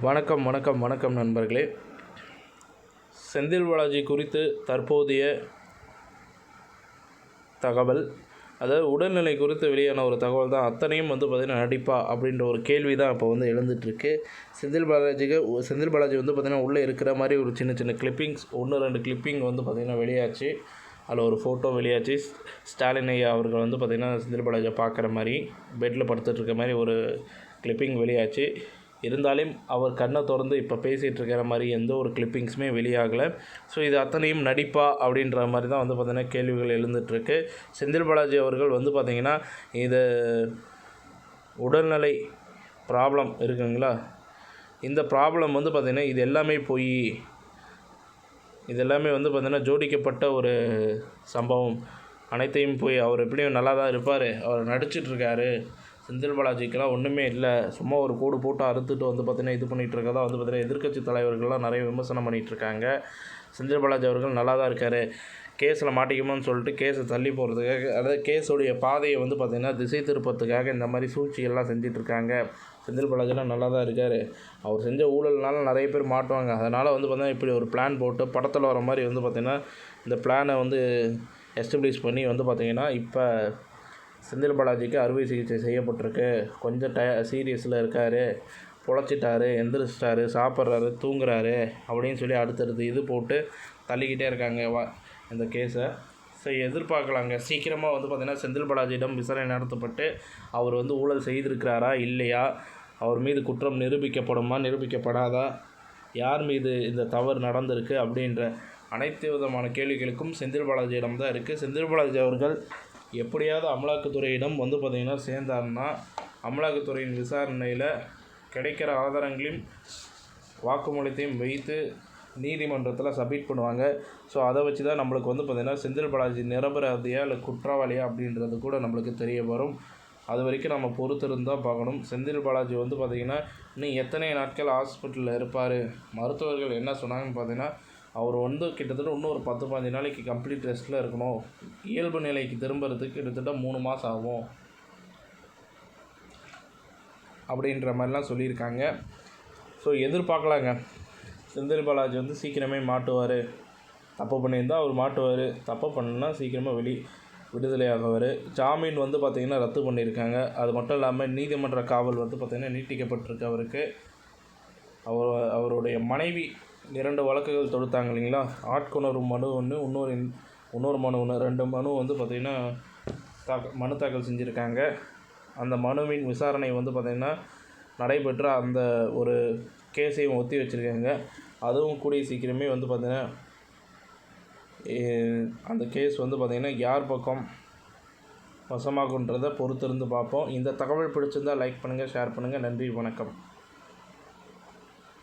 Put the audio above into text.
வணக்கம் வணக்கம் வணக்கம் நண்பர்களே. செந்தில் பாலாஜி குறித்து தற்போதைய தகவல் அதாவது உடல்நிலை குறித்து வெளியான ஒரு தகவல் தான். அத்தனையும் வந்து பார்த்திங்கன்னா நடிப்பா அப்படின்ற ஒரு கேள்வி தான் இப்போ வந்து எழுந்துட்டுருக்கு. செந்தில் பாலாஜிக்கு செந்தில் பாலாஜி வந்து பார்த்திங்கன்னா உள்ளே இருக்கிற மாதிரி ஒரு சின்ன சின்ன கிளிப்பிங்ஸ் ஒன்று ரெண்டு கிளிப்பிங் வந்து பார்த்திங்கன்னா வெளியாச்சு. அதில் ஒரு ஃபோட்டோ வெளியாச்சு. ஸ்- ஸ்டாலின் ஐயா அவர்கள் வந்து பார்த்திங்கன்னா செந்தில் பாலாஜியை பார்க்குற மாதிரி பெட்டில் படுத்துட்டு இருக்க மாதிரி ஒரு கிளிப்பிங் வெளியாச்சு. இருந்தாலும் அவர் கண்ணை திறந்து இப்போ பேசிகிட்டு இருக்கிற மாதிரி எந்த ஒரு கிளிப்பிங்ஸுமே வெளியாகலை. ஸோ இது அத்தனையும் நடிப்பா அப்படின்ற மாதிரி தான் வந்து பார்த்திங்கன்னா கேள்விகள் எழுந்துட்டுருக்கு. செந்தில் பாலாஜி அவர்கள் வந்து பார்த்திங்கன்னா இது உடல்நிலை ப்ராப்ளம் இருக்குங்களா? இந்த ப்ராப்ளம் வந்து பார்த்திங்கன்னா இது எல்லாமே போய் இது எல்லாமே வந்து பார்த்திங்கன்னா ஜோடிக்கப்பட்ட ஒரு சம்பவம். அனைத்தையும் போய் அவர் எப்படியும் நல்லா தான் இருப்பார். அவர் நடிச்சிட்ருக்காரு செந்தில் பாலாஜிக்கெல்லாம் ஒன்றுமே இல்லை. சும்மா ஒரு கூடு போட்டு அறுத்துட்டு வந்து பார்த்திங்கன்னா இது பண்ணிகிட்டு இருக்கதா வந்து பார்த்திங்கன்னா எதிர்க்கட்சி தலைவர்கள்லாம் நிறைய விமர்சனம் பண்ணிகிட்டு இருக்காங்க. செந்தில் பாலாஜி அவர்கள் நல்லா தான் இருக்கார். கேஸில் மாட்டிக்குமோன்னு சொல்லிட்டு கேஸை தள்ளி போகிறதுக்காக அதாவது கேஸோடைய பாதையை வந்து பார்த்திங்கன்னா திசை திருப்பத்துக்காக இந்த மாதிரி சூழ்ச்சிகள்லாம் செஞ்சிட்ருக்காங்க செந்தில் பாலாஜிலாம் நல்லா தான் இருக்கார். அவர் செஞ்ச ஊழல்னால நிறைய பேர் மாட்டுவாங்க. அதனால் வந்து பார்த்திங்கன்னா இப்படி ஒரு பிளான் போட்டு படத்தில் வர மாதிரி வந்து பார்த்திங்கன்னா இந்த பிளானை வந்து எஸ்டப்ளிஷ் பண்ணி வந்து பார்த்திங்கன்னா இப்போ செந்தில் பாலாஜிக்கு அறுவை சிகிச்சை செய்யப்பட்டிருக்கு. கொஞ்சம் டய சீரியஸில் இருக்கார். பொழைச்சிட்டாரு எந்திரிச்சிட்டாரு சாப்பிட்றாரு தூங்குறாரு அப்படின்னு சொல்லி அடுத்தடுத்து இது போட்டு தள்ளிக்கிட்டே இருக்காங்க வா இந்த கேஸை ஸோ எதிர்பார்க்கலாங்க. சீக்கிரமாக வந்து பார்த்திங்கன்னா செந்தில் பாலாஜியிடம் விசாரணை நடத்தப்பட்டு அவர் வந்து ஊழல் செய்திருக்கிறாரா இல்லையா? அவர் மீது குற்றம் நிரூபிக்கப்படுமா நிரூபிக்கப்படாதா? யார் மீது இந்த தவறு நடந்திருக்கு அப்படின்ற அனைத்து விதமான கேள்விகளுக்கும் செந்தில் பாலாஜியிடம் தான் இருக்குது செந்தில் பாலாஜி அவர்கள் எப்படியாவது அமலாக்கத்துறையிடம் வந்து பார்த்திங்கன்னா சேர்ந்தாருன்னா அமலாக்கத்துறையின் விசாரணையில் கிடைக்கிற ஆதாரங்களையும் வாக்குமூலத்தையும் வைத்து நீதிமன்றத்தில் சப்மிட் பண்ணுவாங்க. ஸோ அதை வச்சு தான் நம்மளுக்கு வந்து பார்த்திங்கன்னா செந்தில் பாலாஜி நிரபராதியா இல்லை குற்றவாளியா அப்படின்றது கூட நம்மளுக்கு தெரிய வரும். அது வரைக்கும் நம்ம பொறுத்திருந்தால் பார்க்கணும். செந்தில் பாலாஜி வந்து பார்த்திங்கன்னா இன்னும் எத்தனை நாட்கள் ஹாஸ்பிட்டலில் இருப்பார்? மருத்துவர்கள் என்ன சொன்னாங்கன்னு பார்த்தீங்கன்னா அவர் வந்து கிட்டத்தட்ட இன்னும் ஒரு பத்து பதினஞ்சு நாளைக்கு கம்ப்ளீட் ரெஸ்ட்டில் இருக்கணும். இயல்பு நிலைக்கு திரும்புறதுக்கு கிட்டத்தட்ட மூணு மாதம் ஆகும். அப்படின்ற மாதிரிலாம் சொல்லியிருக்காங்க. ஸோ எதிர்பார்க்கலாங்க. செந்தில் பாலாஜி வந்து சீக்கிரமே மாட்டுவார். தப்பு பண்ணியிருந்தால் அவர் மாட்டுவார். தப்பு பண்ணனா சீக்கிரமாக வெளி விடுதலை ஆகுவார் ஜாமீன் வந்து பார்த்திங்கன்னா ரத்து பண்ணியிருக்காங்க. அது மட்டும் இல்லாமல் நீதிமன்ற காவல் வந்து பார்த்திங்கன்னா நீட்டிக்கப்பட்டிருக்கு அவருக்கு. அவர் அவருடைய மனைவி இரண்டு வழக்குகள் தொடுத்தாங்க இல்லைங்களா? ஆட்கொணர்வு மனு ஒன்று இன்னொரு இன்னொரு மனு ஒன்று ரெண்டு மனு வந்து பார்த்திங்கன்னா தாக்க மனு தாக்கல் செஞ்சுருக்காங்க. அந்த மனுவின் விசாரணை வந்து பார்த்திங்கன்னா நடைபெற்ற அந்த ஒரு கேஸையும் ஒத்தி வச்சுருக்காங்க. அதுவும் கூடிய சீக்கிரமே வந்து பார்த்திங்கன்னா அந்த கேஸ் வந்து பார்த்திங்கன்னா யார் பக்கம் வசமாகுன்றதை பொறுத்திருந்து பார்ப்போம். இந்த தகவல் பிடிச்சிருந்தால் லைக் பண்ணுங்கள் ஷேர் பண்ணுங்கள் நன்றி வணக்கம்.